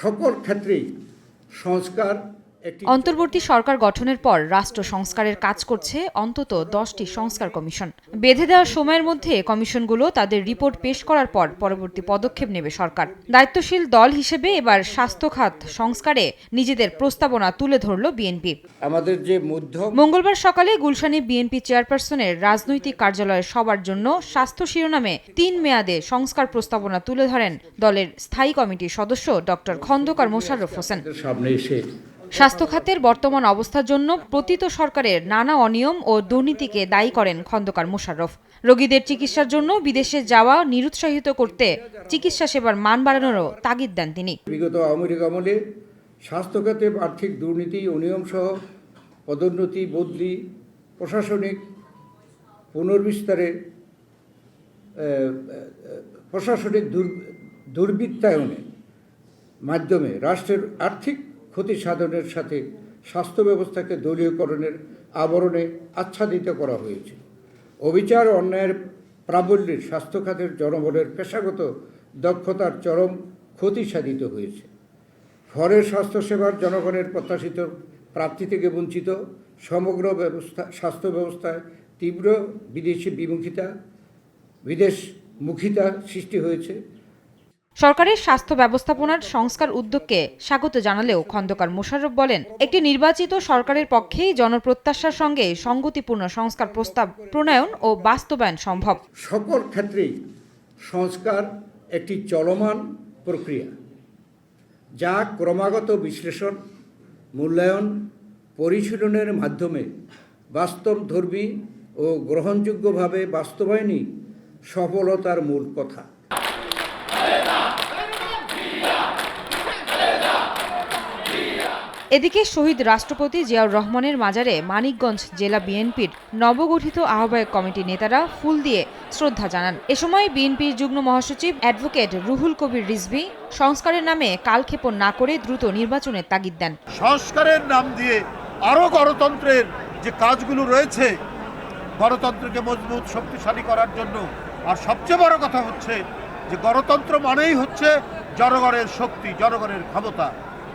সকল ক্ষেত্রেই সংস্কার অন্তর্বর্তী সরকার গঠনের পর রাষ্ট্র সংস্কারের কাজ করছে অন্তত দশটি সংস্কার কমিশন। বেঁধে দেওয়ার সময়ের মধ্যে কমিশনগুলো তাদের রিপোর্ট পেশ করার পর পরবর্তী পদক্ষেপ নেবে সরকার। দায়িত্বশীল দল হিসেবে এবার স্বাস্থ্য খাত সংস্কারে নিজেদের প্রস্তাবনা তুলে ধরল বিএনপি। আমাদের যে মঙ্গলবার সকালে গুলশানে বিএনপি চেয়ারপারসনের রাজনৈতিক কার্যালয়ের সবার জন্য স্বাস্থ্য শিরোনামে তিন মেয়াদে সংস্কার প্রস্তাবনা তুলে ধরেন দলের স্থায়ী কমিটির সদস্য ডক্টর খন্দকার মোশাররফ হোসেন। সামনে এসে স্বাস্থ্য খাতের বর্তমান অবস্থার জন্য প্রতীত সরকারের নানা অনিয়ম ও দুর্নীতিকে দায়ী করেন খন্দকার মোশাররফ। রোগীদের চিকিৎসার জন্য বিদেশে যাওয়া নিরুৎসাহিত করতে চিকিৎসা সেবার মান বাড়ানোরও তাগিদ দেন তিনি। বিগত আওয়ামী আমলে স্বাস্থ্যখাতে আর্থিক দুর্নীতি, অনিয়ম সহ পদোন্নতি, বদলি, প্রশাসনিক পুনর্বিস্তারে প্রশাসনিক দুর- দুর্বৃত্তায়নের মাধ্যমে রাষ্ট্রের আর্থিক ক্ষতি সাধনের সাথে স্বাস্থ্য ব্যবস্থাকে দলীয়করণের আবরণে আচ্ছাদিত করা হয়েছে। অবিচার অন্যায়ের প্রাবল্যের স্বাস্থ্য খাতের জনগণের পেশাগত দক্ষতার চরম ক্ষতি সাধিত হয়েছে। ফলে স্বাস্থ্যসেবার জনগণের প্রত্যাশিত প্রাপ্তি থেকে বঞ্চিত, সমগ্র ব্যবস্থা স্বাস্থ্য ব্যবস্থায় তীব্র বিদেশি বিমুখিতা, বিদেশমুখিতা সৃষ্টি হয়েছে। সরকারের স্বাস্থ্য ব্যবস্থাপনার সংস্কার উদ্যোগকে স্বাগত জানালেও খন্দকার মোশাররফ বলেন, একটি নির্বাচিত সরকারের পক্ষেই জনপ্রত্যাশার সঙ্গে সংগতিপূর্ণ সংস্কার প্রস্তাব, প্রণয়ন ও বাস্তবায়ন সম্ভব। সকল ক্ষেত্রেই সংস্কার একটি চলমান প্রক্রিয়া, যা ক্রমাগত বিশ্লেষণ, মূল্যায়ন, পরিশীলনের মাধ্যমে বাস্তবধর্মী ও গ্রহণযোগ্যভাবে বাস্তবায়নই সফলতার মূল কথা। এদিকে শহীদ রাষ্ট্রপতি জিয়াউর রহমানের মাজারে মানিকগঞ্জ জেলা বিএনপির নবগঠিত আহ্বায়ক কমিটি নেতারা ফুল দিয়ে শ্রদ্ধা জানান। এ সময় বিএনপির যুগ্ম মহাসচিব অ্যাডভোকেট রুহুল কবির রিজভী সংস্কারের নামে কালক্ষেপণ না করে দ্রুত নির্বাচনের তাগিদ দেন। সংস্কারের নাম দিয়ে আরও গণতন্ত্রের যে কাজগুলো রয়েছে, গণতন্ত্রকে মজবুত, শক্তিশালী করার জন্য। আর সবচেয়ে বড় কথা হচ্ছে যে গণতন্ত্র মানেই হচ্ছে জনগণের শক্তি, জনগণের ক্ষমতা।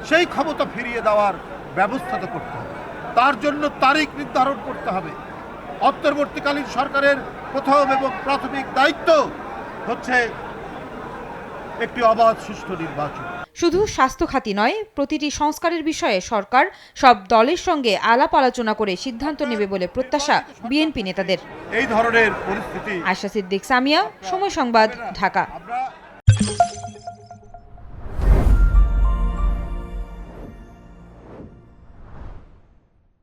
সেই ক্ষমতা ফিরিয়ে দেওয়ার ব্যবস্থা তো করতে হবে। তার জন্য তারিখ নির্ধারণ করতে হবে। অন্তর্বর্তীকালীন সরকারের প্রথম এবং প্রাথমিক দায়িত্ব হচ্ছে একটি অবাধ সুষ্ঠু নির্বাচন। শুধু স্বাস্থ্য খাতি নয় প্রতিটি সংস্কারের বিষয়ে সরকার সব দলের সঙ্গে আলাপ আলোচনা করে সিদ্ধান্ত নেবে বলে প্রত্যাশা বিএনপি নেতাদের। এই ধরনের পরিস্থিতি আয়শা সিদ্দিক সামিয়া সময় সংবাদ ঢাকা।